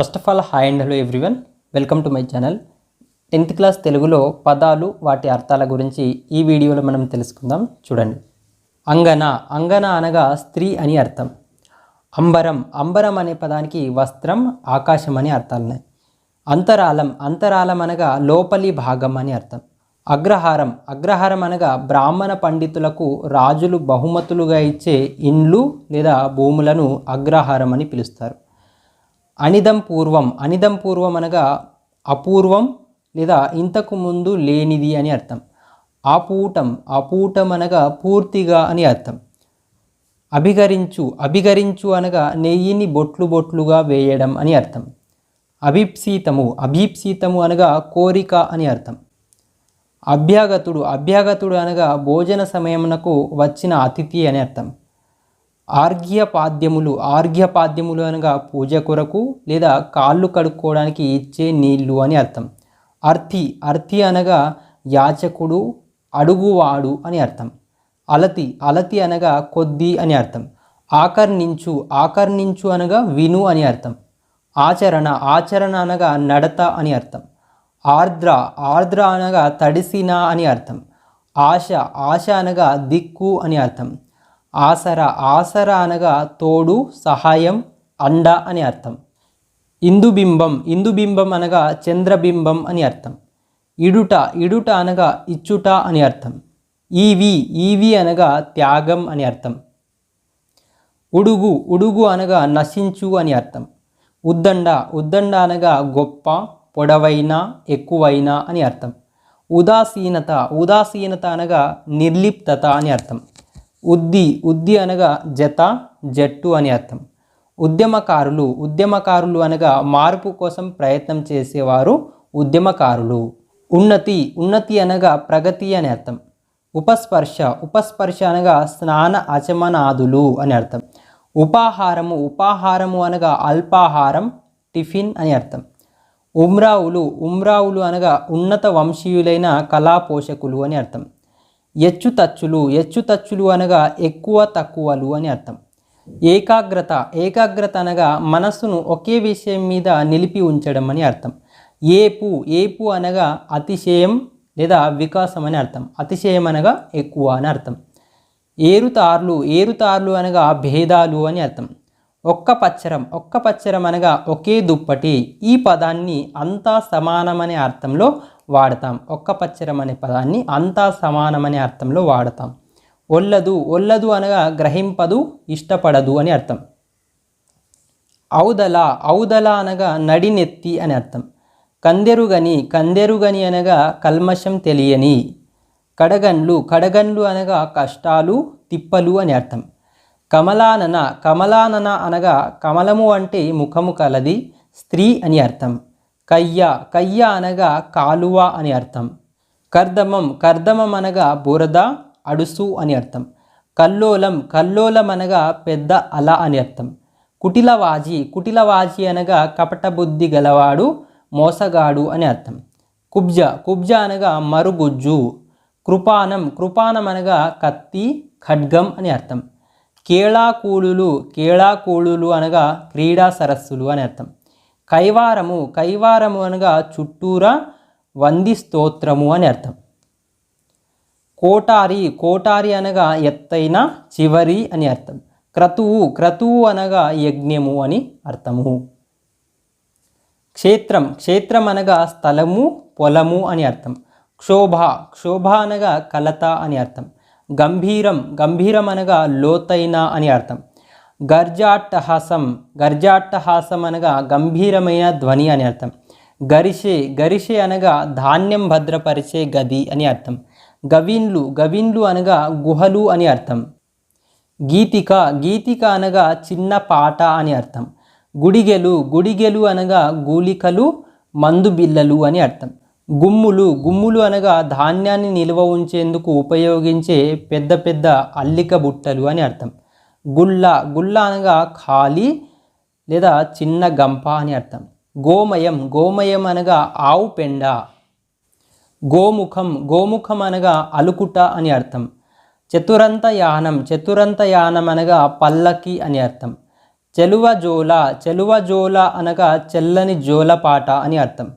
First of all hi and hello everyone welcome to my channel tenth class తెలుగులో పదాలు వాటి అర్థాల గురించి ఈ వీడియోలో మనం తెలుసుకుందాం. చూడండి. అంగన అంగన అనగా స్త్రీ అని అర్థం. అంబరం అంబరం అనే పదానికి వస్త్రం ఆకాశం అని అర్థాలున్నాయి. అంతరాలం అంతరాలం అనగా లోపలి భాగం అని అర్థం. అగ్రహారం అగ్రహారం అనగా బ్రాహ్మణ పండితులకు రాజులు బహుమతులుగా ఇచ్చే ఇండ్లు లేదా భూములను అగ్రహారం అని పిలుస్తారు. అనిదం పూర్వం అనిదం పూర్వం అనగా అపూర్వం లేదా ఇంతకు ముందు లేనిది అని అర్థం. ఆపూటం అపూటం అనగా పూర్తిగా అని అర్థం. అభిగరించు అభిగరించు అనగా నెయ్యిని బొట్లు బొట్లుగా వేయడం అని అర్థం. అభిప్సీతము అభీప్సీతము అనగా కోరిక అని అర్థం. అభ్యాగతుడు అభ్యాగతుడు అనగా భోజన సమయమునకు వచ్చిన అతిథి అని అర్థం. ఆర్ఘ్యపాద్యములు ఆర్ఘ్యపాద్యములు అనగా పూజ కొరకు లేదా కాళ్ళు కడుక్కోవడానికి ఇచ్చే నీళ్ళు అని అర్థం. అర్థి అర్థి అనగా యాచకుడు అడుగువాడు అని అర్థం. అలతి అలతి అనగా కొద్ది అని అర్థం. ఆకర్ణించు ఆకర్ణించు అనగా విను అని అర్థం. ఆచరణ ఆచరణ అనగా నడత అని అర్థం. ఆర్ద్ర ఆర్ద్ర అనగా తడిసిన అని అర్థం. ఆశ ఆశ అనగా దిక్కు అని అర్థం. ఆసర. ఆసర అనగా తోడు సహాయం అండ అని అర్థం. ఇందుబింబం. ఇందుబింబం అనగా చంద్రబింబం అని అర్థం. ఇడుట. ఇడుట అనగా ఇచ్చుట అని అర్థం. ఈవి. ఈవి అనగా త్యాగం అని అర్థం. ఉడుగు. ఉడుగు అనగా నశించు అని అర్థం. ఉద్దండ. ఉద్దండ అనగా గొప్ప పొడవైన ఎక్కువైన అని అర్థం. ఉదాసీనత. ఉదాసీనత అనగా నిర్లిప్తత అని అర్థం. ఉద్ది ఉద్ది అనగా జత జట్టు అని అర్థం. ఉద్యమకారులు ఉద్యమకారులు అనగా మార్పు కోసం ప్రయత్నం చేసేవారు ఉద్యమకారులు. ఉన్నతి ఉన్నతి అనగా ప్రగతి అని అర్థం. ఉపస్పర్శ ఉపస్పర్శ అనగా స్నాన అచమనాదులు అని అర్థం. ఉపాహారము ఉపాహారము అనగా అల్పాహారం టిఫిన్ అని అర్థం. ఉమ్రావులు ఉమ్రావులు అనగా ఉన్నత వంశీయులైన కళా పోషకులు అని అర్థం. ఎచ్చుతచ్చులు ఎచ్చుతచ్చులు అనగా ఎక్కువ తక్కువలు అని అర్థం. ఏకాగ్రత ఏకాగ్రత అనగా మనస్సును ఒకే విషయం మీద నిలిపి ఉంచడం అని అర్థం. ఏపు ఏపు అనగా అతిశయం లేదా వికాసం అని అర్థం. అతిశయం అనగా ఎక్కువ అని అర్థం. ఏరుతార్లు ఏరుతార్లు అనగా భేదాలు అని అర్థం. ఒక్క పచ్చరం ఒక్క పచ్చరం అనగా ఒకే దుప్పటి. ఈ పదాన్ని అంతా సమానమనే అర్థంలో వాడతాం. ఒక్క పచ్చరం అనే పదాన్ని అంతా సమానమనే అర్థంలో వాడతాం. ఒల్లదు ఒల్లదు అనగా గ్రహింపదు ఇష్టపడదు అని అర్థం. ఔదల ఔదల అనగా నడినెత్తి అని అర్థం. కందెరుగని కందెరుగని అనగా కల్మషం తెలియని. కడగండ్లు కడగండ్లు అనగా కష్టాలు తిప్పలు అని అర్థం. కమలానన కమలానన అనగా కమలము అంటే ముఖము కలది స్త్రీ అని అర్థం. కయ్య. కయ్య అనగా కాలువ అని అర్థం. కర్దమం. కర్దమం అనగా బురద అడుసు అని అర్థం. కల్లోలం. కల్లోలం అనగా పెద్ద అల అని అర్థం. కుటిలవాజి. కుటిలవాజి అనగా కపటబుద్ధి గలవాడు మోసగాడు అని అర్థం. కుబ్జ. కుబ్జ అనగా మరుగుజ్జు. కృపానం. కృపానం అనగా కత్తి ఖడ్గం అని అర్థం. కేళాకూళులు కేళాకూళులు అనగా క్రీడా సరస్సులు అని అర్థం. కైవారము కైవారము అనగా చుట్టూరా వంది స్తోత్రము అని అర్థం. కోటారి కోటారి అనగా ఎత్తైన చివరి అని అర్థం. క్రతువు క్రతువు అనగా యజ్ఞము అని అర్థము. క్షేత్రం క్షేత్రం అనగా స్థలము పొలము అని అర్థం. క్షోభ క్షోభ అనగా కలత అని అర్థం. గంభీరం గంభీరం అనగా లోతైన అని అర్థం. గర్జాట్టహాసం గర్జాట్టహాసం అనగా గంభీరమైన ధ్వని అని అర్థం. గరిషే గరిషే అనగా ధాన్యం భద్రపరిచే గది అని అర్థం. గవిన్లు గవిన్లు అనగా గుహలు అని అర్థం. గీతిక గీతిక అనగా చిన్న పాట అని అర్థం. గుడిగెలు గుడిగెలు అనగా గూలికలు మందు బిళ్ళలు అని అర్థం. గుమ్ములు గుమ్ములు అనగా ధాన్యాన్ని నిల్వ ఉంచేందుకు ఉపయోగించే పెద్ద పెద్ద అల్లిక బుట్టలు అని అర్థం. గుల్ల గుల్ల అనగా ఖాళీ లేదా చిన్న గంప అని అర్థం. గోమయం గోమయం అనగా ఆవు పెండ. గోముఖం గోముఖం అనగా అలుకుట అని అర్థం. చతురంత యానం చతురంత యానం అనగా పల్లకి అని అర్థం. చెలువజోల చెలువజోల అనగా చెల్లని జోలపాట అని అర్థం.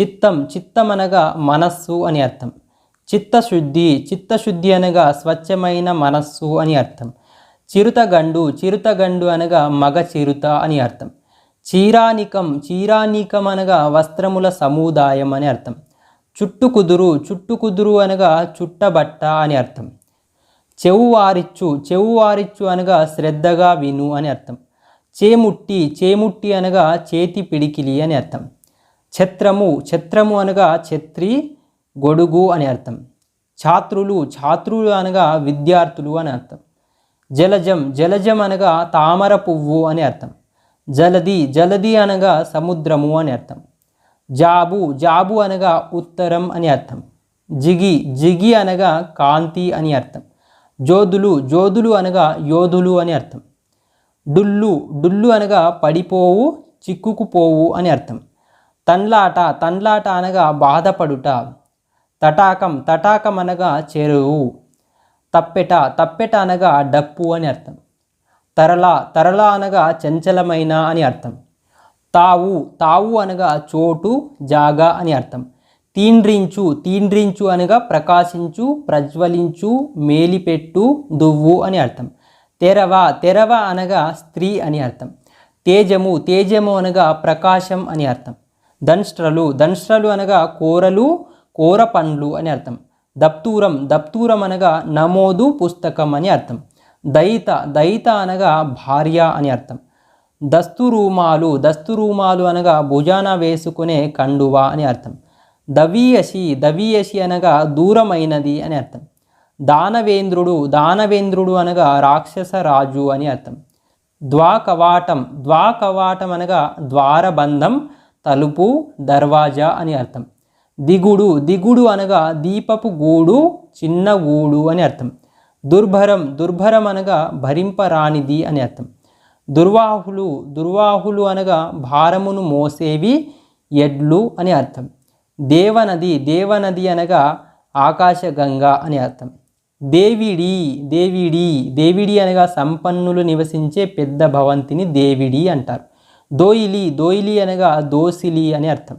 చిత్తం చిత్తం అనగా మనస్సు అని అర్థం. చిత్తశుద్ధి చిత్తశుద్ధి అనగా స్వచ్ఛమైన మనస్సు అని అర్థం. చిరుతగండు చిరుతగండు అనగా మగ చిరుత అని అర్థం. చీరానికం చీరానికం అనగా వస్త్రముల సముదాయం అని అర్థం. చుట్టుకుదురు చుట్టుకుదురు అనగా చుట్టబట్ట అని అర్థం. చెవువారిచ్చు చెవువారిచ్చు అనగా శ్రద్ధగా విను అని అర్థం. చేముట్టి చేముట్టి అనగా చేతి పిడికిలి అని అర్థం. ఛత్రము ఛత్రము అనగా ఛత్రి గొడుగు అని అర్థం. ఛాత్రులు ఛాత్రులు అనగా విద్యార్థులు అని అర్థం. జలజం జలజం అనగా తామర పువ్వు అని అర్థం. జలది జలది అనగా సముద్రము అని అర్థం. జాబు జాబు అనగా ఉత్తరం అని అర్థం. జిగి జిగి అనగా కాంతి అని అర్థం. జోదులు జోదులు అనగా యోధులు అని అర్థం. డుల్లు డుల్లు అనగా పడిపోవు చిక్కుకుపోవు అని అర్థం. తన్లాట తన్లాట అనగా బాధపడుట. తటాకం తటాకం అనగా చెరువు. తప్పెట తప్పెట అనగా డప్పు అని అర్థం. తరల తరల అనగా చంచలమైన అని అర్థం. తావు తావు అనగా చోటు జాగా అని అర్థం. తీండ్రించు తీండ్రించు అనగా ప్రకాశించు ప్రజ్వలించు మేలిపెట్టు దువ్వు అని అర్థం. తెరవ తెరవ అనగా స్త్రీ అని అర్థం. తేజము తేజము అనగా ప్రకాశం అని అర్థం. దంష్ట్రలు దంష్ట్రలు అనగా కూరలు కూర పండ్లు అని అర్థం. దప్తూరం. దప్తూరం అనగా నమోదు పుస్తకం అని అర్థం. దయిత దయిత అనగా భార్య అని అర్థం. దస్తురూమాలు దస్తురూమాలు అనగా భుజాన వేసుకునే కండువా అని అర్థం. దవీయసి దవీయసి అనగా దూరమైనది అని అర్థం. దానవేంద్రుడు దానవేంద్రుడు అనగా రాక్షస రాజు అని అర్థం. ద్వాకవాటం ద్వాకవాటం అనగా ద్వారబంధం తలుపు దర్వాజా అని అర్థం. దిగుడు. దిగుడు అనగా దీపపు గూడు చిన్న గూడు అని అర్థం. దుర్భరం. దుర్భరం అనగా భరింపరానిది అని అర్థం. దుర్వాహులు. దుర్వాహులు అనగా భారమును మోసేవి ఎడ్లు అని అర్థం. దేవనది. దేవనది అనగా ఆకాశగంగ అని అర్థం. దేవిడి. దేవిడి. దేవిడి అనగా సంపన్నులు నివసించే పెద్ద భవంతిని దేవిడి అంటారు. దోయిలి. దోయిలి అనగా దోసిలి అని అర్థం.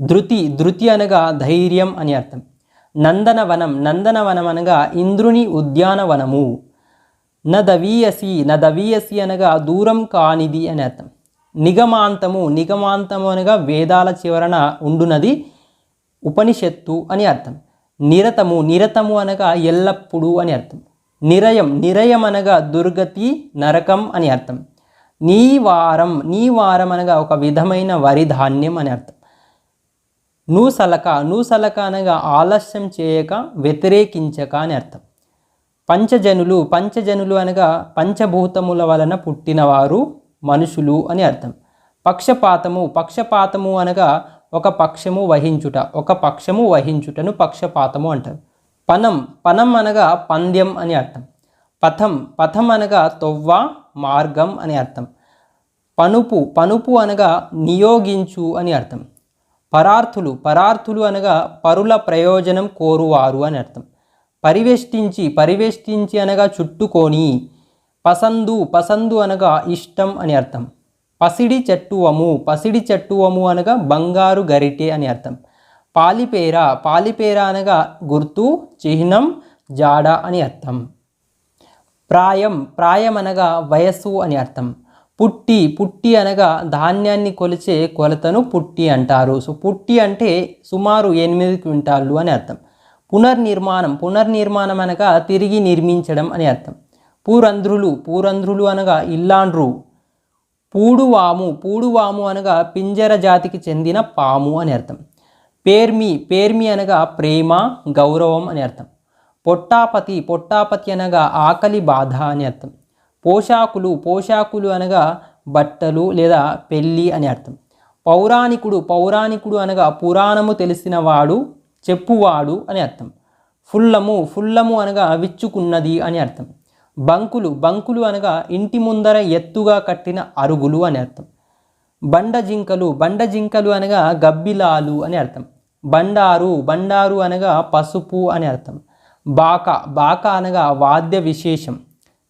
ధృతి ధృతి అనగా ధైర్యం అని అర్థం. నందనవనం నందనవనం అనగా ఇంద్రుని ఉద్యానవనము. నదవీయసి నదవీయసి అనగా దూరం కానిది అని అర్థం. నిగమాంతము నిగమాంతము అనగా వేదాల చివరన ఉండునది ఉపనిషత్తు అని అర్థం. నిరతము నిరతము అనగా ఎల్లప్పుడూ అని అర్థం. నిరయం నిరయం అనగా దుర్గతి నరకం అని అర్థం. నీవారం నీవారం అనగా ఒక విధమైన వరి ధాన్యం అని అర్థం. నూసలక నూసలక అనగా ఆలస్యం చేయక వ్యతిరేకించక అని అర్థం. పంచజనులు పంచజనులు అనగా పంచభూతముల వలన పుట్టినవారు మనుషులు అని అర్థం. పక్షపాతము పక్షపాతము అనగా ఒక పక్షము వహించుట ఒక పక్షము వహించుటను పక్షపాతము అంటారు. పనం పనం అనగా పంద్యం అని అర్థం. పథం పథం అనగా తొవ్వ మార్గం అని అర్థం. పనుపు పనుపు అనగా నియోగించు అని అర్థం. పరార్థులు పరార్థులు అనగా పరుల ప్రయోజనం కోరువారు అని అర్థం. పరివేష్టించి పరివేష్టించి అనగా చుట్టుకొని పసందు పసందు అనగా ఇష్టం అని అర్థం. పసిడి చెట్టువము పసిడి చెట్టువము అనగా బంగారు గరిటె అని అర్థం. పాలిపేర పాలిపేర అనగా గుర్తు చిహ్నం జాడ అని అర్థం. ప్రాయం ప్రాయం అనగా వయస్సు అని అర్థం. పుట్టి పుట్టి అనగా ధాన్యాన్ని కొలిచే కొలతను పుట్టి అంటారు. సో పుట్టి అంటే సుమారు ఎనిమిది క్వింటాళ్ళు అని అర్థం. పునర్నిర్మాణం పునర్నిర్మాణం అనగా తిరిగి నిర్మించడం అని అర్థం. పూరంధ్రులు పూరంధ్రులు అనగా ఇల్లాండ్రు. పూడువాము పూడువాము అనగా పింజర జాతికి చెందిన పాము అని అర్థం. పేర్మి పేర్మి అనగా ప్రేమ గౌరవం అని అర్థం. పొట్టాపతి పొట్టాపతి అనగా ఆకలి బాధ అని అర్థం. పోషాకులు పోషాకులు అనగా బట్టలు లేదా పెళ్ళి అని అర్థం. పౌరాణికుడు పౌరాణికుడు అనగా పురాణము తెలిసినవాడు చెప్పువాడు అని అర్థం. ఫుల్లము ఫుల్లము అనగా విచ్చుకున్నది అని అర్థం. బంకులు బంకులు అనగా ఇంటి ముందర ఎత్తుగా కట్టిన అరుగులు అని అర్థం. బండ జింకలు బండ జింకలు అనగా గబ్బిలాలు అని అర్థం. బండారు బండారు అనగా పసుపు అని అర్థం. బాక బాక అనగా వాద్య విశేషం.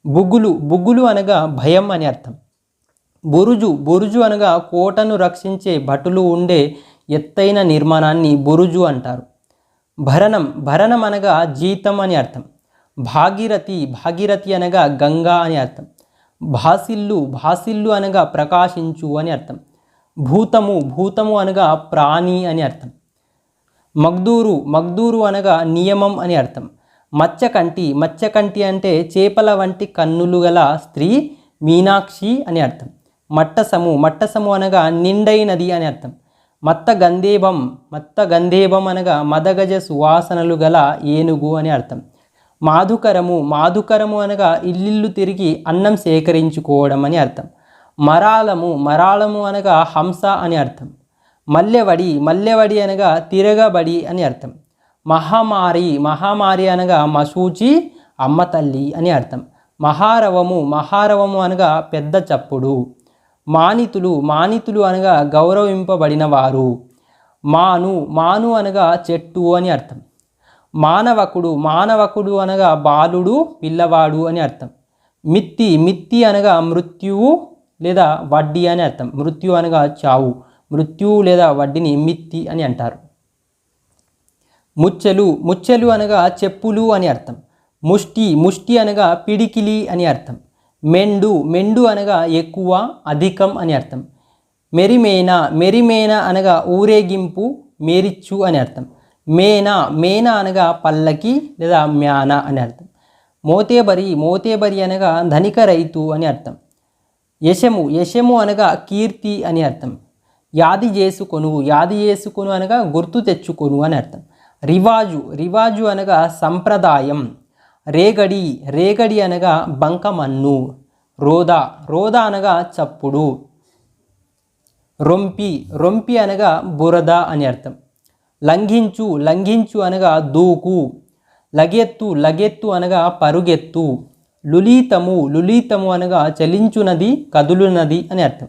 బుగ్గులు బుగ్గులు అనగా భయం అని అర్థం. బురుజు బురుజు అనగా కోటను రక్షించే భటులు ఉండే ఎత్తైన నిర్మాణాన్ని బురుజు అంటారు. భరణం భరణం అనగా జీతం అని అర్థం. భాగీరథి భాగీరథి అనగా గంగా అని అర్థం. భాసిల్లు భాసిల్లు అనగా ప్రకాశించు అని అర్థం. భూతము భూతము అనగా ప్రాణి అని అర్థం. మగ్దూరు మగ్దూరు అనగా నియమం అని అర్థం. మత్స్యకంటి మత్స్యకంటి అంటే చేపల వంటి కన్నులు గల స్త్రీ మీనాక్షి అని అర్థం. మట్టసము మట్టసము అనగా నిండైనది అని అర్థం. మత్త గంధేబం మత్త గంధేబం అనగా మదగజ సువాసనలు గల ఏనుగు అని అర్థం. మాధుకరము మాధుకరము అనగా ఇల్లిల్లు తిరిగి అన్నం సేకరించుకోవడం అని అర్థం. మరాళము మరాళము అనగా హంస అని అర్థం. మల్లెవడి మల్లెవడి అనగా తిరగబడి అని అర్థం. మహమారి మహమారి అనగా మసూచి అమ్మ తల్లి అని అర్థం. మహారవము మహారవము అనగా పెద్ద చప్పుడు. మానితులు మానితులు అనగా గౌరవింపబడిన వారు మాను మాను అనగా చెట్టు అని అర్థం. మానవకుడు మానవకుడు అనగా బాలుడు పిల్లవాడు అని అర్థం. మిత్తి మిత్తి అనగా మృత్యువు లేదా వడ్డీ అని అర్థం. మృత్యు అనగా చావు. మృత్యువు లేదా వడ్డీని మిత్తి అని అంటారు. ముచ్చెలు ముచ్చెలు అనగా చెప్పులు అని అర్థం. ముష్టి ముష్టి అనగా పిడికిలి అని అర్థం. మెండు మెండు అనగా ఎక్కువ అధికం అని అర్థం. మెరిమేన మెరిమేన అనగా ఊరేగింపు మేరిచ్చు అని అర్థం. మేన మేన అనగా పల్లకి లేదా మ్యాన అని అర్థం. మోతేబరి మోతేబరి అనగా ధనిక రైతు అని అర్థం. యశము యశము అనగా కీర్తి అని అర్థం. యాది చేసుకొను యాది చేసుకొను అనగా గుర్తు తెచ్చుకొను అని అర్థం. రివాజు రివాజు అనగా సంప్రదాయం. రేగడి రేగడి అనగా బంకమన్ను. రోదా రోదా అనగా చప్పుడు. రొంపి రొంపి అనగా బురద అని అర్థం. లంఘించు లంఘించు అనగా దూకు. లగెత్తు లగెత్తు అనగా పరుగెత్తు. లులీతము లులీతము అనగా చలించునది కదులునది అని అర్థం.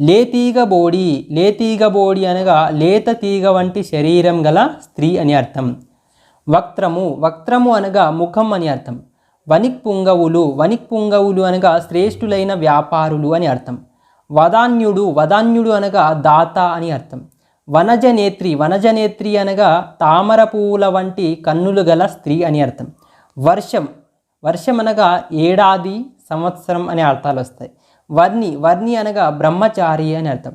లేతీగ బోడీ లేతీగ బోడి అనగా లేత తీగ వంటి శరీరం గల స్త్రీ అని అర్థం. వక్త్రము వక్త్రము అనగా ముఖం అని అర్థం. వనిక్ పుంగవులు వనిక్ పుంగవులు అనగా శ్రేష్ఠులైన వ్యాపారులు అని అర్థం. వదాన్యుడు వదాన్యుడు అనగా దాత అని అర్థం. వనజనేత్రి వనజనేత్రి అనగా తామర పువ్వుల వంటి కన్నులు గల స్త్రీ అని అర్థం. వర్షం వర్షం అనగా ఏడాది సంవత్సరం అనే అర్థాలు వస్తాయి. వర్ణి వర్ణి అనగా బ్రహ్మచారి అని అర్థం.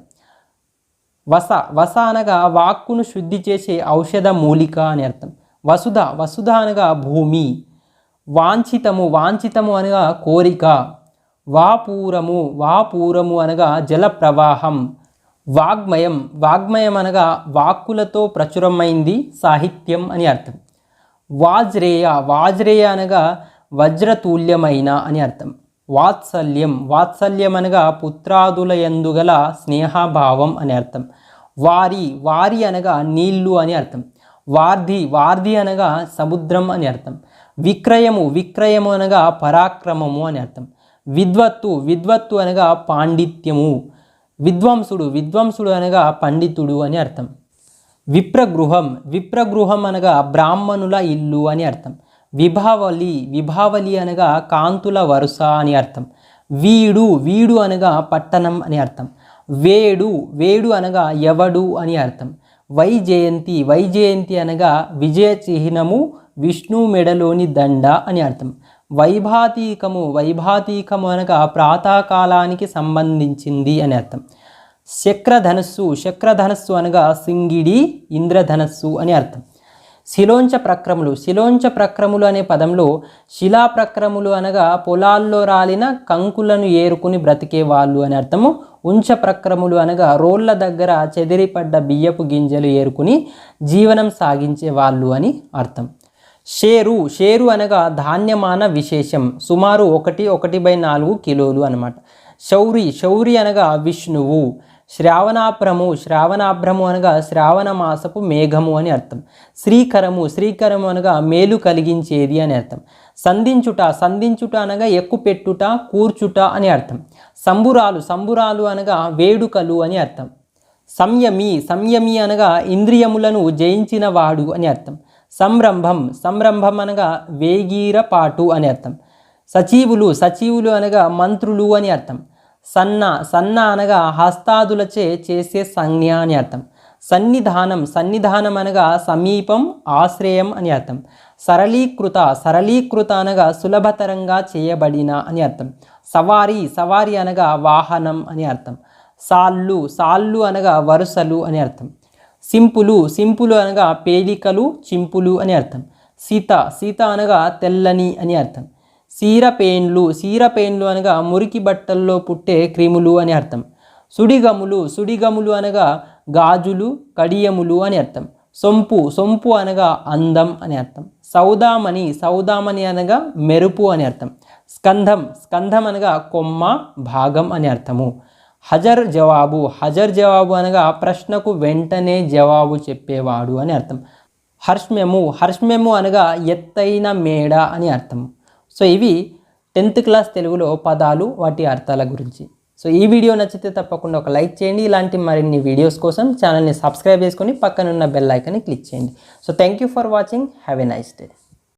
వస వస అనగా వాక్కును శుద్ధి చేసే ఔషధ మూలిక అని అర్థం. వసుధ వసుధ అనగా భూమి. వాంఛితము వాంఛితము అనగా కోరిక. వాపూరము వాపూరము అనగా జల ప్రవాహం వాగ్మయం వాగ్మయం అనగా వాక్కులతో ప్రచురమైంది సాహిత్యం అని అర్థం. వాజ్రేయ వాజ్రేయ అనగా వజ్రతుల్యమైన అని అర్థం. వాత్సల్యం. వాత్సల్యం అనగా పుత్రాదుల ఎందుగల స్నేహభావం అని అర్థం. వారి వారి అనగా నీళ్ళు అని అర్థం. వార్ధి వార్ధి అనగా సముద్రం అని అర్థం. విక్రయము విక్రయము అనగా పరాక్రమము అని అర్థం. విద్వత్తు విద్వత్తు అనగా పాండిత్యము. విద్వాంసుడు విద్వాంసుడు అనగా పండితుడు అని అర్థం. విప్రగృహం విప్రగృహం అనగా బ్రాహ్మణుల ఇల్లు అని అర్థం. విభావలి విభావలి అనగా కాంతుల వరుస అని అర్థం. వీడు వీడు అనగా పట్టణం అని అర్థం. వేడు వేడు అనగా ఎవడు అని అర్థం. వైజయంతి వైజయంతి అనగా విజయ చిహ్నము విష్ణు మెడలోని దండ అని అర్థం. వైభాతీకము వైభాతీకము అనగా ప్రాతకాలానికి సంబంధించింది అని అర్థం. శక్రధనస్సు శక్రధనస్సు అనగా సింగిడి ఇంద్రధనస్సు అని అర్థం. శిలోంచ ప్రక్రములు. శిలోంచ ప్రక్రములు అనే పదంలో శిలా ప్రక్రములు అనగా పొలాల్లో రాలిన కంకులను ఏరుకుని బ్రతికే వాళ్ళు అని అర్థము. ఉంచ ప్రక్రములు అనగా రోళ్ళ దగ్గర చెదిరిపడ్డ బియ్యపు గింజలు ఏరుకుని జీవనం సాగించే వాళ్ళు అని అర్థం. షేరు. షేరు అనగా ధాన్యమాన విశేషం. సుమారు ఒకటి ఒకటి బై నాలుగు కిలోలు అనమాట శౌరి. శౌరి అనగా విష్ణువు. శ్రావణాభ్రము శ్రావణాభ్రము అనగా శ్రావణ మాసపు మేఘము అని అర్థం. శ్రీకరము శ్రీకరము అనగా మేలు కలిగించేది అని అర్థం. సంధించుట సంధించుట అనగా ఎక్కుపెట్టుట కూర్చుట అని అర్థం. సంబురాలు సంబురాలు అనగా వేడుకలు అని అర్థం. సంయమి సంయమి అనగా ఇంద్రియములను జయించిన వాడు అని అర్థం. సంరంభం సంరంభం అనగా వేగీరపాటు అని అర్థం. సచీవులు సచీవులు అనగా మంత్రులు అని అర్థం. సన్న సన్న అనగా హస్తాదులచే చేసే సంజ్ఞ అని అర్థం. సన్నిధానం సన్నిధానం అనగా సమీపం ఆశ్రయం అని అర్థం. సరళీకృత సరళీకృత అనగా సులభతరంగా చేయబడిన అని అర్థం. సవారీ సవారీ అనగా వాహనం అని అర్థం. సాళ్ళు సాళ్ళు అనగా వరుసలు అని అర్థం. సింపులు సింపులు అనగా పేలికలు చింపులు అని అర్థం. సీత సీత అనగా తెల్లని అని అర్థం. సీరపేన్లు సీరపేన్లు అనగా మురికి బట్టల్లో పుట్టే క్రిములు అని అర్థం. సుడిగములు సుడిగములు అనగా గాజులు కడియములు అని అర్థం. సొంపు సొంపు అనగా అందం అని అర్థం. సౌదామణి సౌదామణి అనగా మెరుపు అని అర్థం. స్కంధం స్కంధం అనగా కొమ్మ భాగం అని అర్థము. హజర్ జవాబు హజర్ జవాబు అనగా ప్రశ్నకు వెంటనే జవాబు చెప్పేవాడు అని అర్థం. హర్ష్మ్యము హర్ష్మ్యము అనగా ఎత్తైన మేడ అని అర్థం. సో ఇవి టెన్త్ క్లాస్ తెలుగులో పదాలు వాటి అర్థాల గురించి. సో ఈ వీడియో నచ్చితే తప్పకుండా ఒక లైక్ చేయండి. ఇలాంటి మరిన్ని వీడియోస్ కోసం ఛానల్ని సబ్స్క్రైబ్ చేసుకొని పక్కనున్న బెల్ ఐకాన్ని క్లిక్ చేయండి. So thank you for watching. Have a nice day.